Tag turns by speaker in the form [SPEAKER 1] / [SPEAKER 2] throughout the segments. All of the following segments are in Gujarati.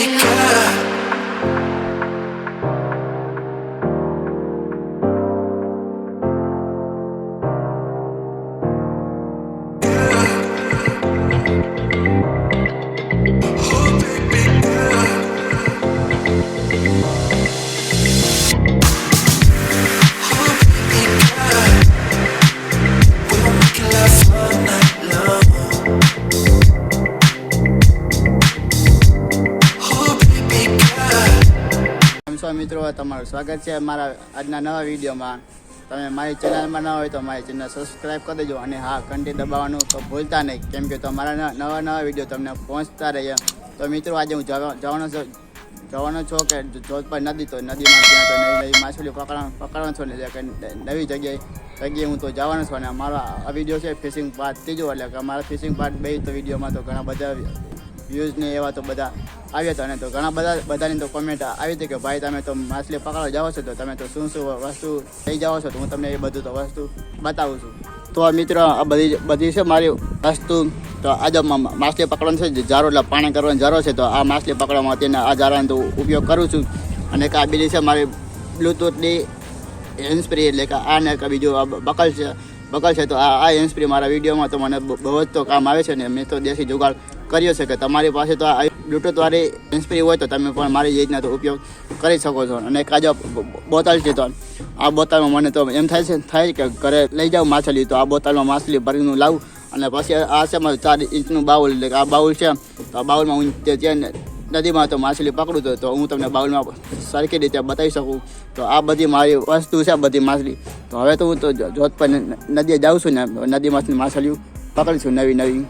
[SPEAKER 1] it, girl.
[SPEAKER 2] મિત્રો, તમારું સ્વાગત છે મારા આજના નવા વિડીયોમાં. તમે મારી ચેનલમાં ન હોય તો મારી ચેનલ સબસ્ક્રાઈબ કરી દેજો અને હા, ઘંટી દબાવવાનું તો ભૂલતા નહીં. કેમ કે તો મારા નવા નવા વીડિયો તમને પહોંચતા રહે તો મિત્રો, આજે હું જવા- જવાનો જવાનો છો કે જોધપર નદી તો નદીમાં ત્યાં તો નવી નવી માછલીઓ પકડવા પકડવાનો છો એટલે નવી જગ્યાએ જગ્યાએ હું તો જવાનો છું અને મારો આ વીડિયો છે ફિશિંગ પાર્ટ ત્રીજો એટલે કે મારા ફિશિંગ પાર્ટ બે તો વિડીયોમાં તો ઘણા બધા વ્યૂઝ ને એવા તો બધા આવ્યા હતા અને તો ઘણા બધા, બધાની તો કોમેન્ટ આવી હતી કે ભાઈ તમે તો માછલી પકડવા જાઓ છો, તો તમે તો શું શું વસ્તુ લઈ જાઓ છો, તો હું તમને એ બધું તો વસ્તુ બતાવું છું. તો આ મિત્રો, આ બધી બધી છે મારી વસ્તુ. તો મા- માછલી પકડવાનું છે જારો એટલે પાણી કરવાનો જારો છે, તો આ માછલી પકડવામાં અત્યારે આ જારાનો ઉપયોગ કરું છું. અને આ બીજી છે મારી બ્લૂટૂથની હેન્ડસ્પ્રી એટલે કે આ ને બીજું આ બકલ છે બકલ છે, તો આ આ હેન્ડસ્પ્રી મારા વિડીયોમાં તો મને બહુ જ તો કામ આવે છે ને મેં તો દેશી જુગાડ કર્યો છે કે તમારી પાસે તો આ બ્લૂટૂથ વાળી હેન્ડસ્પ્રી હોય તો તમે પણ મારી રીતના તો ઉપયોગ કરી શકો છો. અને એક આ જો બ- બ- બોટલ છે તો આ બોટલમાં મને તો એમ થાય છે, થાય કે ઘરે લઈ જાઉં માછલી તો આ બોટલમાં માછલી ભરીને લાવું અને પછી આ છે મારું ચાર ઇંચનું બાઉલ, એટલે આ બાઉલ છે, તો આ બાઉલમાં હું ત્યાં નદીમાં તો માછલી પકડું તો હું તમને બાઉલમાં સરખી રીતે બતાવી શકું. તો આ બધી મારી વસ્તુ છે બધી માછલી. તો હવે તો હું તો જોધપર નદીએ જાઉં છું ને નદીમાંથી માછલીઓ પકડીશું નવી નવી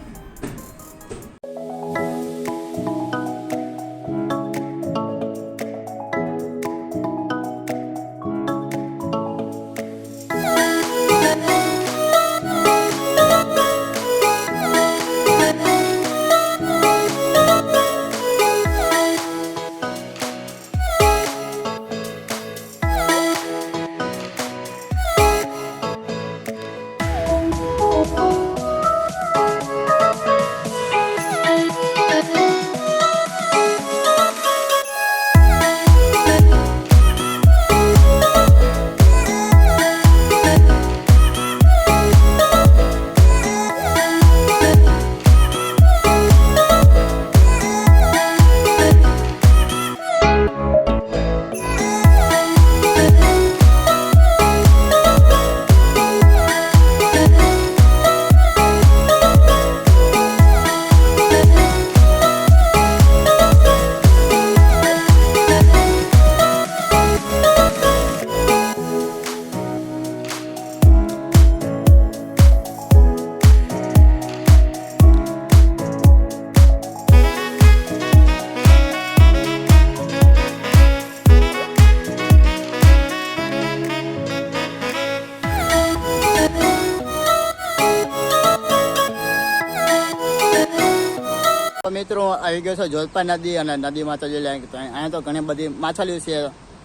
[SPEAKER 2] આવી ગયો છે જોધપા નદી અને નદીમાં તો જે લે- તો અહીંયા તો ઘણી બધી માછલીઓ છે.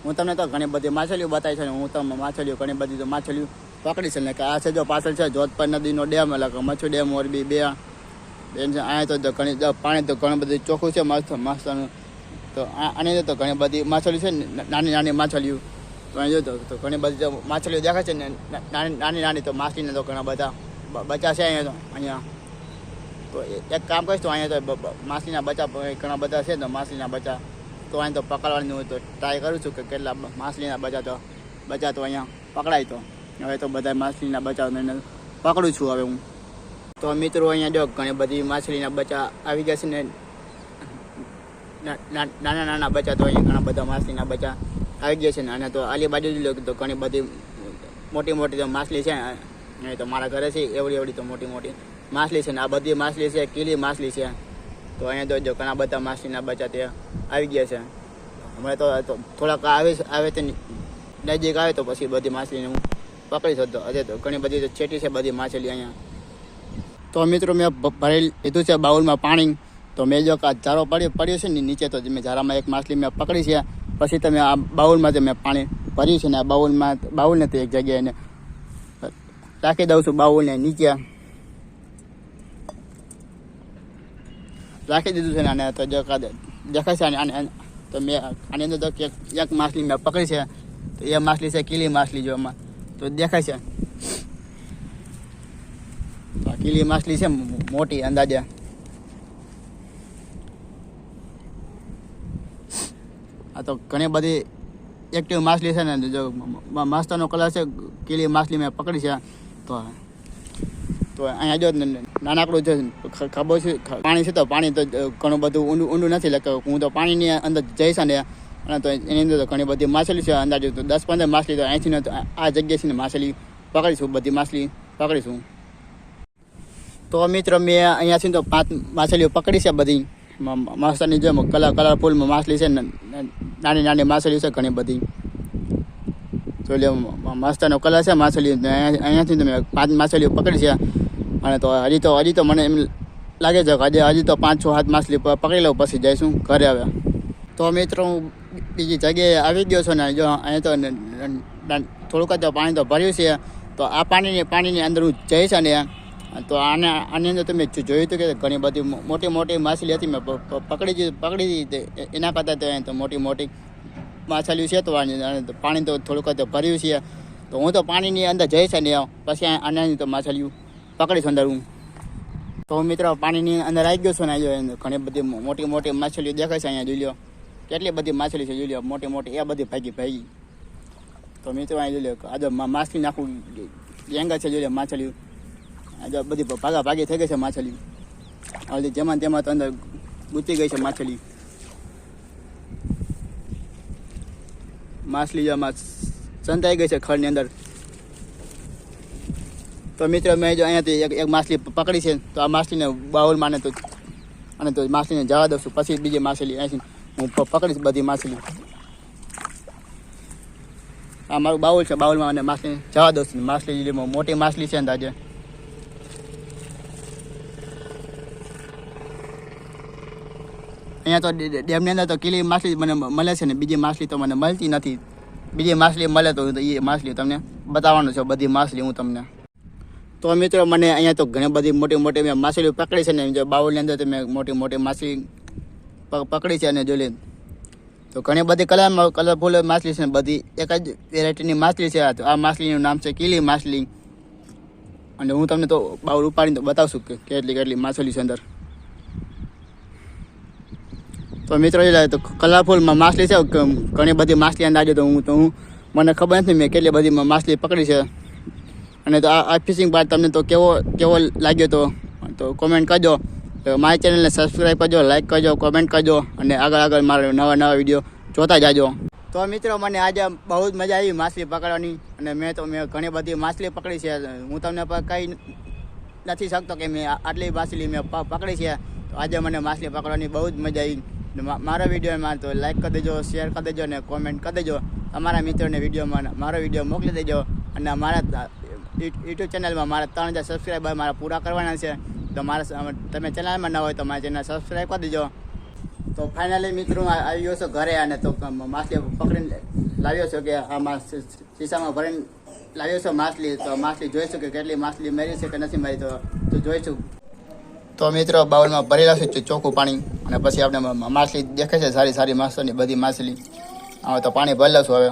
[SPEAKER 2] હું તમને તો ઘણી બધી માછલીઓ બતાવી છે હું તમને માછલીઓ ઘણી બધી તો માછલીઓ પકડી છે ને કે આ છે જો પાછળ છે જોધપર નદીનો ડેમ એટલે કે મચ્છુ ડેમ, મોરબી બે. બેન છે અહીંયા તો ઘણી પાણી તો ઘણું બધું ચોખ્ખું છે, મસ્ત મસ્તનું તો આની તો ઘણી બધી માછલીઓ છે નાની નાની માછલીઓ. તો અહીં જોતો તો ઘણી બધી માછલીઓ દેખાય છે ને નાની નાની નાની તો માછલીને તો ઘણા બધા બચા છે અહીંયા તો, અહીંયા. એક કામ કરીશ, તો અહીંયા તો માછલીના બચ્ચા ઘણા બધા છે, તો માછલીના બચ્ચા, તો અહીંયા તો પકડવાની હોય તો ટ્રાય કરું છું કે કેટલા માછલીના બચ્ચા તો બચ્ચા તો અહીંયા પકડાય તો. હવે તો બધા માછલીના બચ્ચા પકડું છું હવે હું. તો મિત્રો અહીંયા જો ઘણી બધી માછલીના બચ્ચા આવી ગયા છે ને નાના નાના બચ્ચા તો અહીંયા ઘણા બધા માછલીના બચ્ચા આવી ગયા છે ને, અને તો આલી બાજુ તો ઘણી બધી મોટી મોટી તો માછલી છે તો મારા ઘરે છે એવડી એવડી તો મોટી મોટી માછલી છે ને આ બધી માછલી છે, કીલી માછલી છે. તો અહીંયા તો જો ઘણા બધા માછલીના બચ્ચા ત્યાં આવી ગયા છે. હમણાં તો તો થોડાક આવે આવે તે નજીક આવે તો પછી બધી માછલીને હું પકડી શકતો હજે તો ઘણી બધી છેટી છે બધી માછલી અહીંયા. તો મિત્રો મેં ભરી લીધું છે બાઉલમાં પાણી. તો મેં જો આ ઝારો પડ્યો પડ્યો છે ને નીચે તો મેં ઝારામાં એક માછલી મેં પકડી છે. પછી તમે આ બાઉલમાં જે મેં પાણી ભર્યું છે ને આ બાઉલમાં બાઉલને તો એક જગ્યાએ રાખી દઉં છું બાઉલને નીચે. રાખી દીધું છે ને અને તો જો દેખાય છે આની તો મેં આની અંદર તો એક માછલી મેં પકડી છે તો એ માછલી છે કીલી માછલી જો આમાં તો દેખાય છે તો કીલી માછલી છે મોટી અંદાજે આ તો ઘણી બધી એક્ટિવ માછલી છે ને જો મ- કલર છે કીલી માછલી મેં પકડી છે તો તો અહીંયા જો નાનકડું જે ખબર છે પાણી છે તો પાણી તો ઘણું બધું ઊંડું ઊંડું નથી, એટલે હું તો પાણીની અંદર જઈશ ને અને તો એની અંદર તો ઘણી બધી માછલી છે. અંદાજે તો દસ પંદર માછલી તો અહીંથી આ જગ્યાથી ને માછલી પકડીશું, બધી માછલી પકડીશું. તો મિત્રો, મેં અહીંયાથી તો પાંચ માછલીઓ પકડી છે બધી. મ- જેમ કલર કલરફુલમાં માછલી છે નાની નાની માછલી છે ઘણી બધી. તો એટલે મ- કલર છે માછલી. અહીંયાથી મેં પાંચ માછલીઓ પકડી છે. અને તો હજી તો હજી તો મને એમ લાગે છે કે હજી હજી તો પાંચ છ હાથ માછલી પકડી લઉં, પછી જઈશું ઘરે હવે. તો મિત્રો, હું બીજી જગ્યાએ આવી ગયો છું ને, જો અહીંયા તો થોડુંક જ પાણી તો ભર્યું છે. તો આ પાણીની પાણીની અંદર હું જઈશ ને તો આને આની અંદર તમે જો- જોયું હતું કે ઘણી બધી મોટી મોટી માછલી હતી, મેં પકડી પકડી દીધી એના કરતાં તો અહીં તો મોટી મોટી માછલીઓ છે, તો અને પાણી તો થોડુંક જ ભર્યું છે. તો હું તો પાણીની અંદર જઈશ ને પછી આનાની તો માછલીઓ પકડીશ અંદર હું. તો મિત્રો, પાણીની અંદર આવી ગયો છું ને અહીંયા ઘણી બધી મોટી મોટી માછલીઓ દેખાય છે અહીંયા, જોઈ લો કેટલી બધી માછલી છે, જોઈ લો મોટી મોટી, એ બધી ભાગી ભાગી. તો મિત્રો અહીં જોઈ લો મા- માછલી નાખું ગેંગા છે, જોઈ લે માછલી આજે બધી ભાગા ભાગી થઈ ગઈ છે માછલી હવે જેમાં તેમાં તો અંદર ગુચી ગઈ છે માછલી માછલી જેમાં સંતાઈ ગઈ છે ખડની અંદર. તો મિત્રો, મેં જો અહીંયાથી એક એક માછલી પકડી છે, તો આ માછલીને બાઉલ માને તો અને તો માછલીને જવા દઉં છું. પછી બીજી માછલી અહીંથી હું પકડીશ બધી માછલી. આ મારું બાઉલ છે, બાઉલમાં અને માછલી જવા દઉં છું. માછલી મોટી માછલી છે ને આજે અહીંયા તો ડેમની અંદર તો કીલી માછલી મને મળે છે ને? બીજી માછલી તો મને મળતી નથી. બીજી માછલી મળે તો એ માછલી તમને બતાવવાનું છે, બધી માછલી હું તમને. તો મિત્રો મને અહીંયા તો ઘણી બધી મોટી મોટી મેં માછલીઓ પકડી છે ને જો બાઉલની અંદર મેં મોટી મોટી માછલી પકડી છે અને જોઈ તો ઘણી બધી કલર કલરફુલ માછલી છે બધી. એક જ વેરાયટીની માછલી છે આ તો. આ માછલીનું નામ છે કીલી માછલી. અને હું તમને તો બાઉલ ઉપાડીને તો બતાવશું કે કેટલી કેટલી માછલી છે અંદર. તો મિત્રો તો કલરફુલમાં માછલી છે. ઘણી બધી માછલી અંદાજે તો હું તો હું, મને ખબર નથી મેં કેટલી બધી માછલી પકડી છે. અને તો આ ફિશિંગ પાર્ટ તમને તો કેવો કેવો લાગ્યો તો તો કોમેન્ટ કરજો. તો મારી ચેનલને સબસ્ક્રાઈબ કરજો લાઇક કરજો કોમેન્ટ કરજો, અને આગળ આગળ મારા નવા નવા વીડિયો જોતા જાજો. તો મિત્રો, મને આજે બહુ જ મજા આવી માછલી પકડવાની, અને મેં તો, મેં ઘણી બધી માછલી પકડી છે. હું તમને કંઈ નથી શકતો કે મેં આટલી માછલી મેં પકડી છે. તો આજે મને માછલી પકડવાની બહુ જ મજા આવી. મારો વિડીયોમાં તો લાઇક કરી દેજો શેર કરી દેજો, અને કોમેન્ટ કરી દેજો. તમારા મિત્રોને વિડીયોમાં મારો વીડિયો મોકલી દેજો. અને મારા યુટ્યુબ ચેનલમાં મારા ત્રણ હજાર સબસ્ક્રાઈબર મારા પૂરા કરવાના છે. તો મારા તમે ચેનલમાં ન હોય તો મારા ચેનલ સબસ્ક્રાઈબ કરી દેજો. તો ફાઇનલી મિત્રો આવ્યો છો ઘરે અને તો માછલી પકડીને લાવ્યો છો કે આ માસ શીશામાં ભરીને લાવ્યો છો માછલી. તો માછલી જોઈશું કે કેટલી માછલી મેરી છે કે નથી મારી, તો તો જોઈશું. તો મિત્રો, બાઉલમાં ભરેલા છે ચોખ્ખું પાણી અને પછી આપણે માછલી દેખે છે સારી સારી માછલીની બધી માછલી. હવે તો પાણી ભરી લઉં હવે.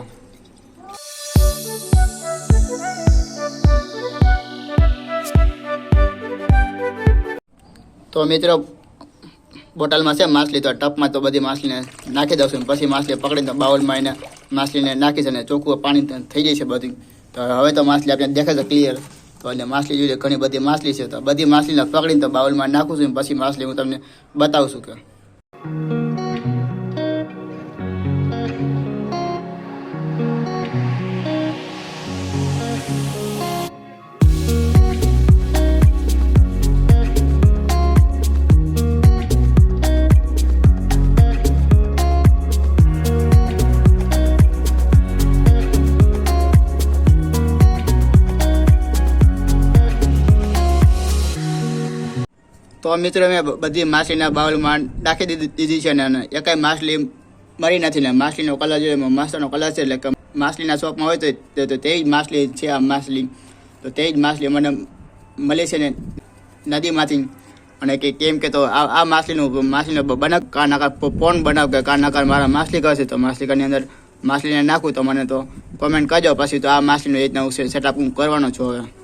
[SPEAKER 2] તો મિત્રો બોટલમાં છે માછલી, તો ટપમાં તો બધી માછલીને નાખી દઉં પછી માછલી પકડીને બાઉલમાં એને માછલીને નાખી છે અને ચોખ્ખું પાણી થઈ જાય છે બધું. તો હવે તો માછલી આપણે દેખાય છે ક્લિયર તો એટલે માછલી જોઈએ ઘણી બધી માછલી છે. તો બધી માછલીને પકડીને તો બાઉલમાં નાખું છું પછી માછલી હું તમને બતાવું છું કે તો મિત્રો મેં બધી માછલીના બાઉલમાં નાખી દીધી છે ને એકાઈ માછલી મરી નથી ને. માછલીનો કલર જોઈએ માસ્ટરનો કલર છે, એટલે કે માછલીના શોપમાં હોય તો તે- જ માછલી છે આ માછલી. તો તે જ માછલી મને મળી છે ને નદીમાંથી. અને કે કેમ કે તો આ આ માછલીનું માછલીનો બનાવ કા નાકા ફોન બનાવ કે કા નાકા મારા માછલી કરશે તો માછલીકરની અંદર માછલીને નાખું તો મને તો કોમેન્ટ કરજો. પછી તો આ માછલીનું એ રીતના હું સેટઅપ હું કરવાનો છું હવે.